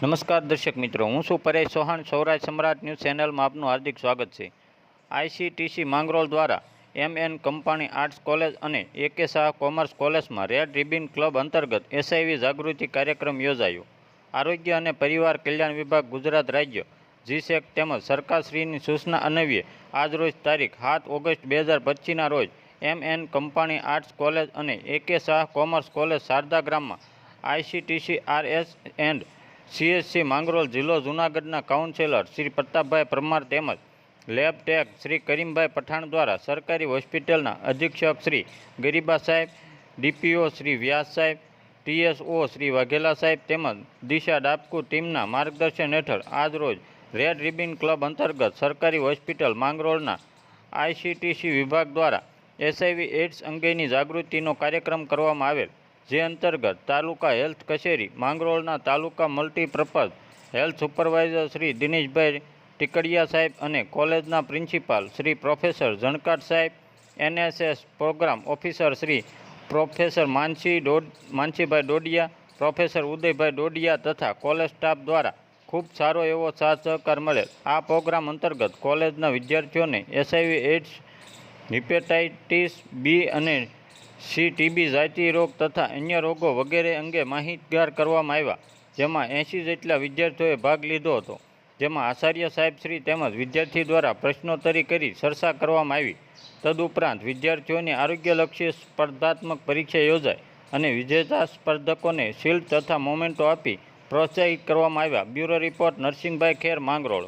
નમસ્કાર દર્શક મિત્રો, હું છું પરેશ ચૌહાણ સૌરાજ સમ્રાટ ન્યૂઝ ચેનલમાં આપનું હાર્દિક સ્વાગત છે. આઈસીટીસી માંગરોળ દ્વારા M N Kampani arts college અને એકે શાહ કોમર્સ કોલેજમાં રેડ રિબિન ક્લબ અંતર્ગત એસઆઈવી જાગૃતિ કાર્યક્રમ યોજાયો. આરોગ્ય અને પરિવાર કલ્યાણ વિભાગ ગુજરાત રાજ્ય જીસેક તેમજ સરકારશ્રીની સૂચના અન્વયે આજરોજ તારીખ સાત ઓગસ્ટ બે હજાર પચીસના રોજ M N Kampani arts college અને AK Shah commerce college Sharada ગ્રામમાં ICTC RS and CSC Mangrol જિલ્લો જૂનાગઢના કાઉન્સિલર શ્રી પ્રતાપભાઈ પરમાર તેમજ લેબ ટેક શ્રી કરીમભાઈ પઠાણ દ્વારા સરકારી હોસ્પિટલના અધિક્ષક શ્રી ગરીબા સાહેબ, ડીપીઓ શ્રી વ્યાસ સાહેબ, ટીએસઓ શ્રી વાઘેલા સાહેબ તેમજ દિશા ડાબકુ ટીમના માર્ગદર્શન હેઠળ આજરોજ રેડ રિબિન ક્લબ અંતર્ગત સરકારી હોસ્પિટલ માંગરોળના આઈસીટીસી વિભાગ દ્વારા એસઆઈવી એડ્સ અંગેની જાગૃતિનો કાર્યક્રમ કરવામાં આવેલ. જે અંતર્ગત તાલુકા હેલ્થ કચેરી, માંગરોળના taluka multipurpose health supervisor Shri Dineshbhai Tikadiya સાહેબ અને કોલેજના પ્રિન્સિપાલ શ્રી પ્રોફેસર જણકાટ સાહેબ, NSS programme officer Shri professor Mansi Dod, Mansibhai Dodiya, professor Udaybhai Dodiya તથા કોલેજ સ્ટાફ દ્વારા ખૂબ સારો એવો સાથ સહકાર મળેલ. આ પ્રોગ્રામ અંતર્ગત કોલેજના વિદ્યાર્થીઓને એસઆઈવી એડ્સ હિપેટાઇટિસ બી અને સી ટીબી જાતિ રોગ તથા અન્ય રોગો વગેરે અંગે માહિતગાર કરવામાં આવ્યા, જેમાં એંશી જેટલા વિદ્યાર્થીઓએ ભાગ લીધો હતો. જેમાં આચાર્ય સાહેબશ્રી તેમજ વિદ્યાર્થી દ્વારા પ્રશ્નોત્તરી કરી ચર્ચા કરવામાં આવી. તદુપરાંત વિદ્યાર્થીઓની આરોગ્યલક્ષી સ્પર્ધાત્મક પરીક્ષા યોજાઈ અને વિજેતા સ્પર્ધકોને શિલ્ડ તથા મોમેન્ટો આપી પ્રોત્સાહિત કરવામાં આવ્યા. Bureau report Narsinhbhai Kher Mangrol.